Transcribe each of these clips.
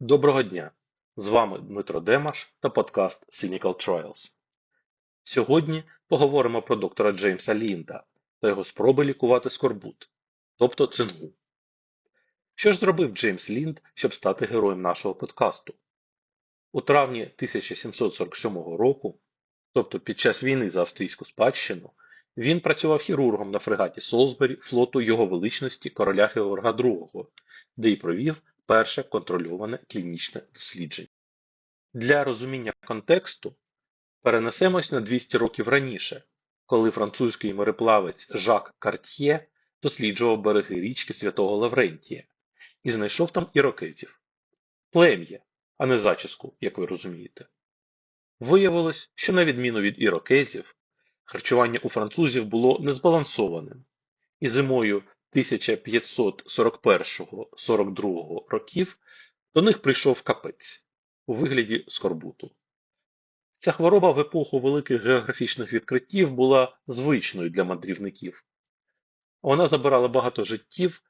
Доброго дня! З вами Дмитро Демаш та подкаст Cynical Trials. Сьогодні поговоримо про доктора Джеймса Лінда та його спроби лікувати скорбут, тобто цингу. Що ж зробив Джеймс Лінд, щоб стати героєм нашого подкасту? У травні 1747 року, тобто під час війни за австрійську спадщину, він працював хірургом на фрегаті Солсбері флоту Його Величності короля Георга II, де й провів перше контрольоване клінічне дослідження. Для розуміння контексту перенесемось на 200 років раніше, коли французький мореплавець Жак Картьє досліджував береги річки Святого Лаврентія і знайшов там ірокезів. Плем'я, а не зачіску, як ви розумієте. Виявилось, що на відміну від ірокезів, харчування у французів було незбалансованим, і зимою 1541-42 років до них прийшов капець у вигляді скорбуту. Ця хвороба в епоху великих географічних відкриттів була звичною для мандрівників. Вона забирала багато життів,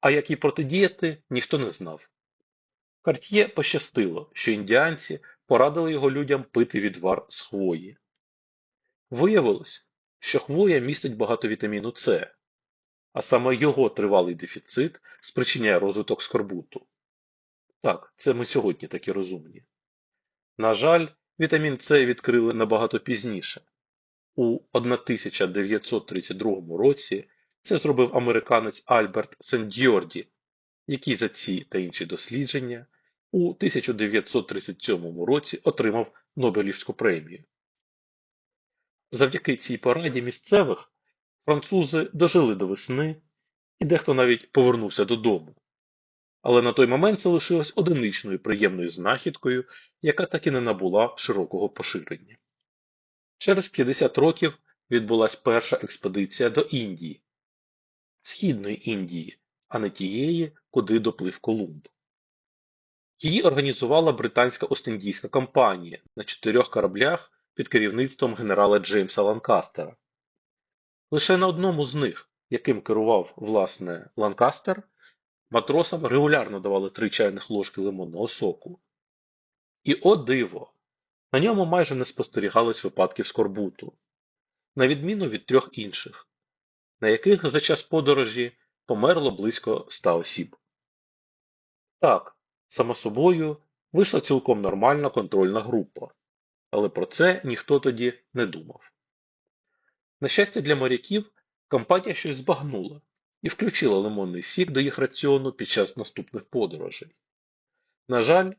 а як їй протидіяти, ніхто не знав. Карт'є пощастило, що індіанці порадили його людям пити відвар з хвої. Виявилось, що хвоя містить багато вітаміну С, а саме його тривалий дефіцит спричиняє розвиток скорбуту. Так, це ми сьогодні такі розумні. На жаль, вітамін С відкрили набагато пізніше. У 1932 році це зробив американець Альберт Сендьорді, який за ці та інші дослідження у 1937 році отримав Нобелівську премію. Завдяки цій пораді місцевих французи дожили до весни і дехто навіть повернувся додому. Але на той момент це лишилось одиничною приємною знахідкою, яка так і не набула широкого поширення. Через 50 років відбулася перша експедиція до Індії, Східної Індії, а не тієї, куди доплив Колумб. Її організувала британська Остіндійська компанія на чотирьох кораблях під керівництвом генерала Джеймса Ланкастера. Лише на одному з них, яким керував власне Ланкастер, матросам регулярно давали три чайних ложки лимонного соку. І о диво! На ньому майже не спостерігалось випадків скорбуту, на відміну від трьох інших, на яких за час подорожі померло близько ста осіб. Так, само собою, вийшла цілком нормальна контрольна група, але про це ніхто тоді не думав. На щастя для моряків, компанія щось збагнула і включила лимонний сік до їх раціону під час наступних подорожей. На жаль,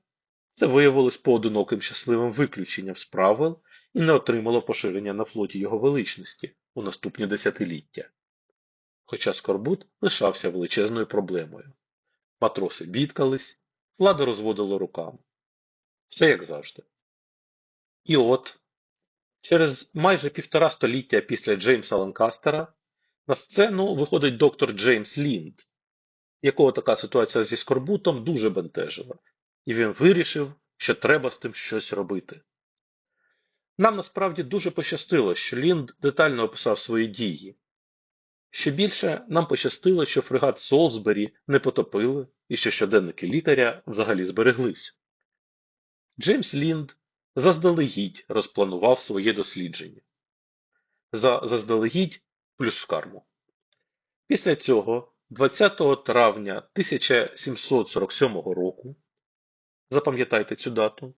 це виявилось поодиноким щасливим виключенням з правил і не отримало поширення на флоті його величності у наступні десятиліття. Хоча скорбут лишався величезною проблемою. Матроси бідкались, влада розводила руками. Все як завжди. І от, через майже півтора століття після Джеймса Ланкастера на сцену виходить доктор Джеймс Лінд, якого така ситуація зі скорбутом дуже бентежила, і він вирішив, що треба з тим щось робити. Нам насправді дуже пощастило, що Лінд детально описав свої дії. Ще більше нам пощастило, що фрегат Солсбері не потопили і що щоденники лікаря взагалі збереглись. Джеймс Лінд заздалегідь розпланував своє дослідження. За заздалегідь плюс карму. Після цього, 20 травня 1747 року, запам'ятайте цю дату,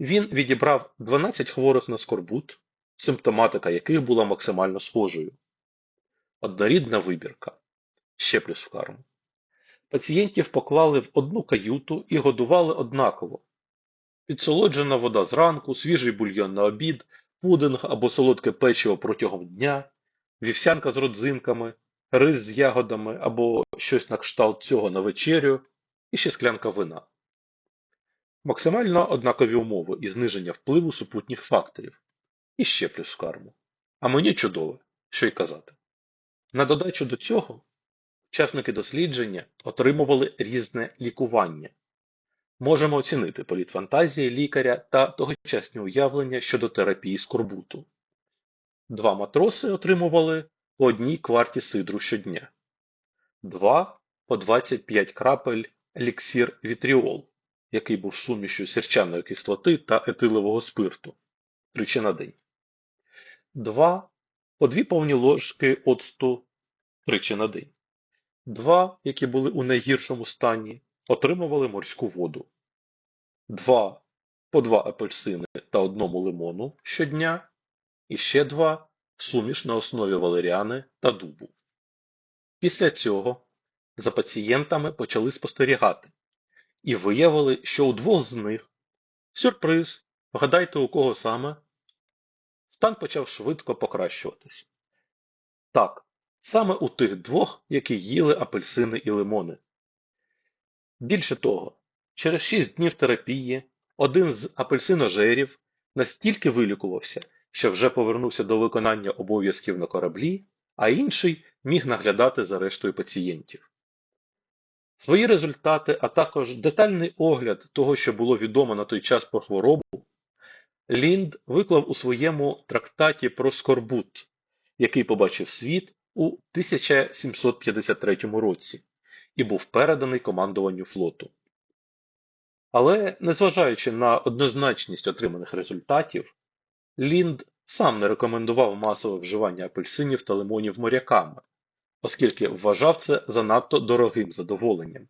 він відібрав 12 хворих на скорбут, симптоматика яких була максимально схожою. Однорідна вибірка. Ще плюс в карму. Пацієнтів поклали в одну каюту і годували однаково. Підсолоджена вода зранку, свіжий бульйон на обід, пудинг або солодке печиво протягом дня, вівсянка з родзинками, рис з ягодами або щось на кшталт цього на вечерю і ще склянка вина. Максимально однакові умови і зниження впливу супутніх факторів. І ще плюс в карму. А мені чудове, що й казати. На додачу до цього, учасники дослідження отримували різне лікування. Можемо оцінити політ фантазії лікаря та тогочасні уявлення щодо терапії скорбуту. Два матроси отримували по одній кварті сидру щодня, два по 25 крапель еліксір вітріол, який був сумішю сірчаної кислоти та етилового спирту тричі на день. 2. По 2 повні ложки оцту тричі на день. Два, які були у найгіршому стані, отримували морську воду. Два по два апельсини та одному лимону щодня. І ще два суміш на основі валеріани та дубу. Після цього за пацієнтами почали спостерігати і виявили, що у двох з них сюрприз, вгадайте у кого саме, стан почав швидко покращуватись. Так, саме у тих двох, які їли апельсини і лимони. Більше того, через 6 днів терапії один з апельсиножерів настільки вилікувався, що вже повернувся до виконання обов'язків на кораблі, а інший міг наглядати за рештою пацієнтів. Свої результати, а також детальний огляд того, що було відомо на той час про хворобу, Лінд виклав у своєму трактаті про скорбут, який побачив світ у 1753 році і був переданий командуванню флоту. Але, незважаючи на однозначність отриманих результатів, Лінд сам не рекомендував масове вживання апельсинів та лимонів моряками, оскільки вважав це занадто дорогим задоволенням.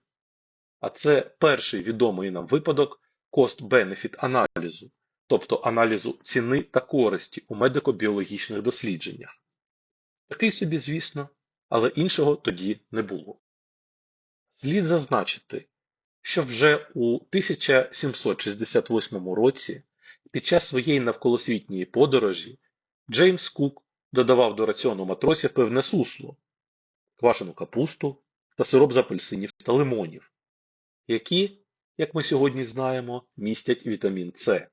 А це перший відомий нам випадок кост-бенефіт аналізу, тобто аналізу ціни та користі у медико-біологічних дослідженнях. Такий собі, звісно, але іншого тоді не було. Слід зазначити, що вже у 1768 році під час своєї навколосвітньої подорожі Джеймс Кук додавав до раціону матросів певне сусло, квашену капусту та сироп з апельсинів та лимонів, які, як ми сьогодні знаємо, містять вітамін С.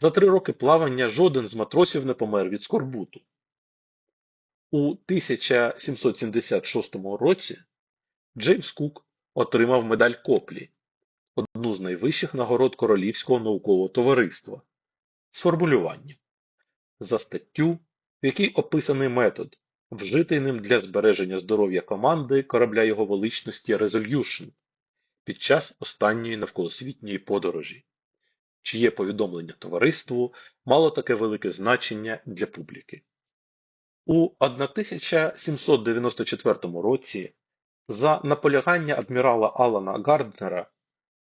За три роки плавання жоден з матросів не помер від скорбуту. У 1776 році Джеймс Кук отримав медаль Коплі, одну з найвищих нагород Королівського наукового товариства, з формулюванням за статтю, в якій описаний метод, вжитий ним для збереження здоров'я команди корабля його величності Resolution під час останньої навколосвітньої подорожі, чиє повідомлення товариству мало таке велике значення для публіки. У 1794 році за наполягання адмірала Алана Гарднера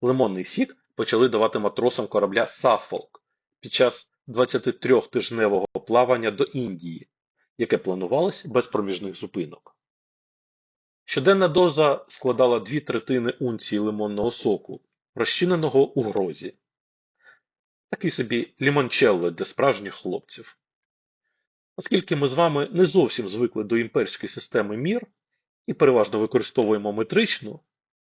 лимонний сік почали давати матросам корабля Саффолк під час 23-тижневого плавання до Індії, яке планувалось без проміжних зупинок. Щоденна доза складала дві третини унції лимонного соку, розчиненого у грозі. Такий собі лімончелло для справжніх хлопців. Оскільки ми з вами не зовсім звикли до імперської системи мір і переважно використовуємо метричну,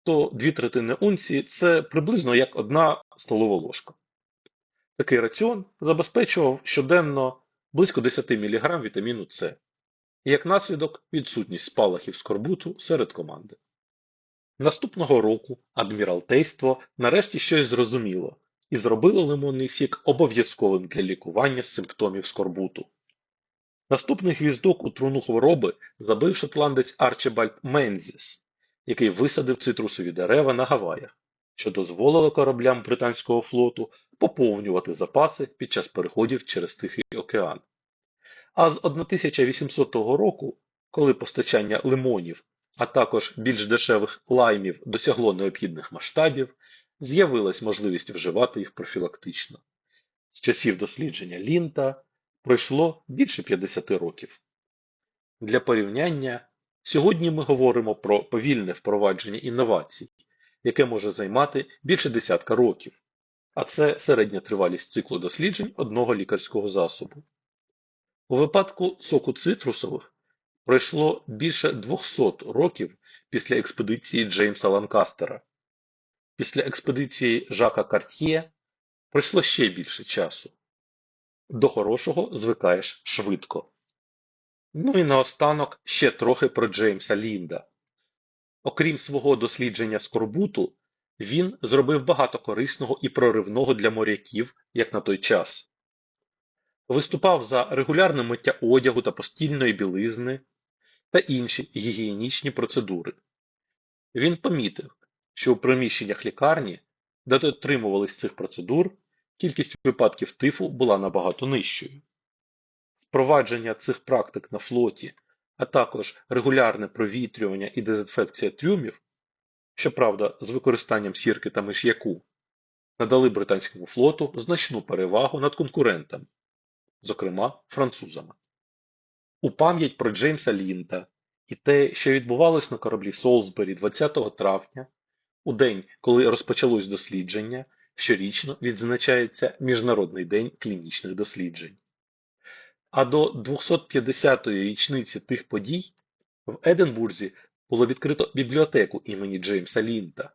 то дві третини унції це приблизно як одна столова ложка. Такий раціон забезпечував щоденно близько 10 мг вітаміну С, і як наслідок відсутність спалахів скорбуту серед команди. Наступного року адміралтейство нарешті щось зрозуміло і зробило лимонний сік обов'язковим для лікування симптомів скорбуту. Наступний гвіздок у труну хвороби забив шотландець Арчибальд Мензіс, який висадив цитрусові дерева на Гаваях, що дозволило кораблям британського флоту поповнювати запаси під час переходів через Тихий океан. А з 1800 року, коли постачання лимонів, а також більш дешевих лаймів досягло необхідних масштабів, з'явилась можливість вживати їх профілактично. З часів дослідження лінта пройшло більше 50 років. Для порівняння, сьогодні ми говоримо про повільне впровадження інновацій, яке може займати більше десятка років, а це середня тривалість циклу досліджень одного лікарського засобу. У випадку соку цитрусових пройшло більше 200 років після експедиції Джеймса Ланкастера. Після експедиції Жака Картьє пройшло ще більше часу. До хорошого звикаєш швидко. Ну і наостанок ще трохи про Джеймса Лінда. Окрім свого дослідження скорбуту, він зробив багато корисного і проривного для моряків, як на той час. Виступав за регулярне миття одягу та постільної білизни та інші гігієнічні процедури. Він помітив, що у приміщеннях лікарні де дотримувались цих процедур, кількість випадків тифу була набагато нижчою. Впровадження цих практик на флоті, а також регулярне провітрювання і дезінфекція трюмів, щоправда, з використанням сірки та миш'яку, надали британському флоту значну перевагу над конкурентами, зокрема французами. У пам'ять про Джеймса Лінта і те, що відбувалось на кораблі Солсбері 20 травня, у день, коли розпочалось дослідження, щорічно відзначається Міжнародний день клінічних досліджень. А до 250-ї річниці тих подій в Единбурзі було відкрито бібліотеку імені Джеймса Лінта,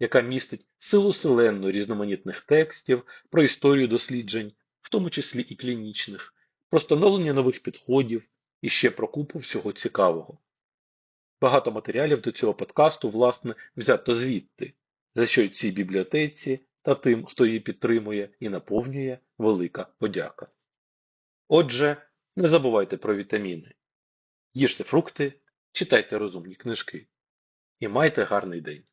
яка містить силу селенну різноманітних текстів про історію досліджень, в тому числі і клінічних, про становлення нових підходів і ще про купу всього цікавого. Багато матеріалів до цього подкасту, власне, взято звідти, за що й цій бібліотеці та тим, хто її підтримує і наповнює велика подяка. Отже, не забувайте про вітаміни. Їжте фрукти, читайте розумні книжки і майте гарний день!